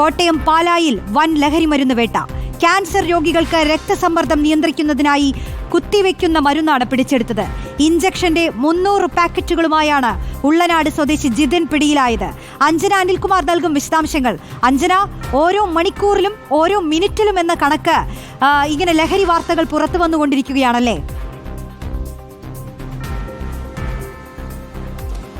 കോട്ടയം പാലായിൽ വൻ ലഹരി മരുന്ന് വേട്ട. ക്യാൻസർ രോഗികൾക്ക് രക്തസമ്മർദ്ദം നിയന്ത്രിക്കുന്നതിനായി കുത്തിവെക്കുന്ന മരുന്നാണ് പിടിച്ചെടുത്തത്. ഇഞ്ചക്ഷന്റെ മുന്നൂറ് പാക്കറ്റുകളുമായാണ് ഉള്ളനാട് സ്വദേശി ജിതിൻ പിടിയിലായത്. അഞ്ജന അനിൽകുമാർ നൽകും വിശദാംശങ്ങൾ. അഞ്ജന ഓരോ മണിക്കൂറിലും ഓരോ മിനിറ്റിലും എന്ന കണക്ക് ഇങ്ങനെ ലഹരി വാർത്തകൾ പുറത്തു വന്നുകൊണ്ടിരിക്കുകയാണല്ലേ?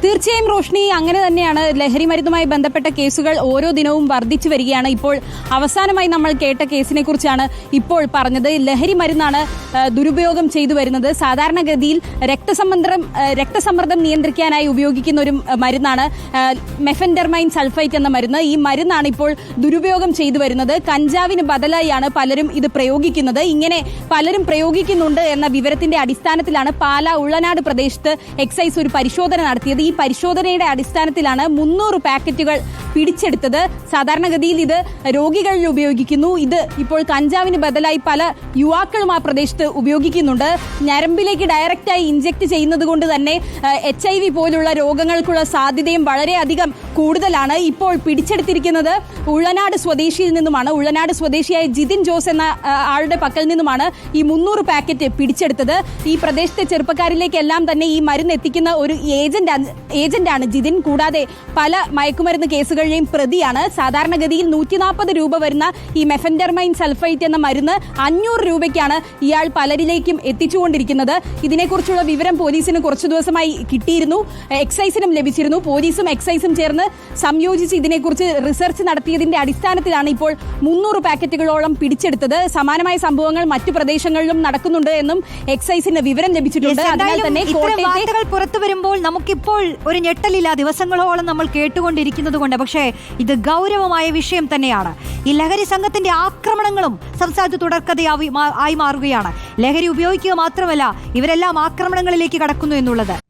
തീർച്ചയായും റോഷ്നി അങ്ങനെ തന്നെയാണ് ലഹരി മരുന്നുമായി ബന്ധപ്പെട്ട കേസുകൾ ഓരോ ദിനവും വർദ്ധിച്ചു വരികയാണ്. ഇപ്പോൾ അവസാനമായി നമ്മൾ കേട്ട കേസിനെ കുറിച്ചാണ് ഇപ്പോൾ പറഞ്ഞത്. ലഹരി മരുന്നാണ് ദുരുപയോഗം ചെയ്തു വരുന്നത്. സാധാരണഗതിയിൽ രക്തസമ്മർദ്ദം രക്തസമ്മർദ്ദം നിയന്ത്രിക്കാനായി ഉപയോഗിക്കുന്ന ഒരു മരുന്നാണ് മെഫൻഡർമൈൻ സൾഫൈറ്റ് എന്ന മരുന്ന്. ഈ മരുന്നാണ് ഇപ്പോൾ ദുരുപയോഗം ചെയ്തു വരുന്നത്. കഞ്ചാവിന് ബദലായാണ് പലരും ഇത് പ്രയോഗിക്കുന്നത്. ഇങ്ങനെ പലരും പ്രയോഗിക്കുന്നുണ്ട് എന്ന വിവരത്തിന്റെ അടിസ്ഥാനത്തിലാണ് പാല ഉള്ളനാട് പ്രദേശത്ത് എക്സൈസ് ഒരു പരിശോധന നടത്തിയത്. ഈ പരിശോധനയുടെ അടിസ്ഥാനത്തിലാണ് മുന്നൂറ് പാക്കറ്റുകൾ പിടിച്ചെടുത്തത്. സാധാരണഗതിയിൽ ഇത് രോഗികളിൽ ഉപയോഗിക്കുന്നു. ഇത് ഇപ്പോൾ കഞ്ചാവിന് ബദലായി പല യുവാക്കളും ആ പ്രദേശത്ത് ഉപയോഗിക്കുന്നുണ്ട്. ഞരമ്പിലേക്ക് ഡയറക്റ്റായി ഇഞ്ചെക്ട് ചെയ്യുന്നത് കൊണ്ട് തന്നെ എച്ച് ഐ വി പോലുള്ള രോഗങ്ങൾക്കുള്ള സാധ്യതയും വളരെയധികം കൂടുതലാണ്. ഇപ്പോൾ പിടിച്ചെടുത്തിരിക്കുന്നത് ഉള്ളനാട് സ്വദേശിയിൽ നിന്നുമാണ്. ഉള്ളനാട് സ്വദേശിയായ ജിതിൻ ജോസ് എന്ന ആളുടെ പക്കൽ നിന്നുമാണ് ഈ മുന്നൂറ് പാക്കറ്റ് പിടിച്ചെടുത്തത്. ഈ പ്രദേശത്തെ ചെറുപ്പക്കാരിലേക്കെല്ലാം തന്നെ ഈ മരുന്ന് എത്തിക്കുന്ന ഒരു ഏജന്റ് ഏജന്റാണ് ജിതിൻ. കൂടാതെ പല മയക്കുമരുന്ന് കേസുകളിലെയും പ്രതിയാണ്. സാധാരണഗതിയിൽ നൂറ്റി നാൽപ്പത് രൂപ വരുന്ന ഈ മെഫൻഡർമൈൻ സൾഫൈറ്റ് എന്ന മരുന്ന് അഞ്ഞൂറ് രൂപയ്ക്കാണ് ഇയാൾ പലരിലേക്കും എത്തിച്ചുകൊണ്ടിരിക്കുന്നത്. ഇതിനെക്കുറിച്ചുള്ള വിവരം പോലീസിന് കുറച്ചു ദിവസമായി കിട്ടിയിരുന്നു. എക്സൈസിനും ലഭിച്ചിരുന്നു. പോലീസും എക്സൈസും ചേർന്ന് സംയോജിച്ച് ഇതിനെക്കുറിച്ച് റിസർച്ച് നടത്തിയതിന്റെ അടിസ്ഥാനത്തിലാണ് ഇപ്പോൾ മുന്നൂറ് പാക്കറ്റുകളോളം പിടിച്ചെടുത്തത്. സമാനമായ സംഭവങ്ങൾ മറ്റു പ്രദേശങ്ങളിലും നടക്കുന്നുണ്ട് എന്നും എക്സൈസിന് വിവരം ലഭിച്ചിട്ടുണ്ട്. അതിനാൽ തന്നെ പുറത്തു വരുമ്പോൾ നമുക്കിപ്പോൾ ഒരു ഞെട്ടലില്ല ദിവസങ്ങളോളം നമ്മൾ കേട്ടുകൊണ്ടിരിക്കുന്നത് കൊണ്ട് പക്ഷേ ഇത് ഗൗരവമായ വിഷയം തന്നെയാണ്. ഈ ലഹരി സംഘത്തിന്റെ ആക്രമണങ്ങളും സംസ്ഥാനത്ത് തുടർക്കഥയായി ആയി മാറുകയാണ്. ലഹരി ഉപയോഗിക്കുക മാത്രമല്ല ഇവരെല്ലാം ആക്രമണങ്ങളിലേക്ക് കടക്കുന്നു എന്നുള്ളത്.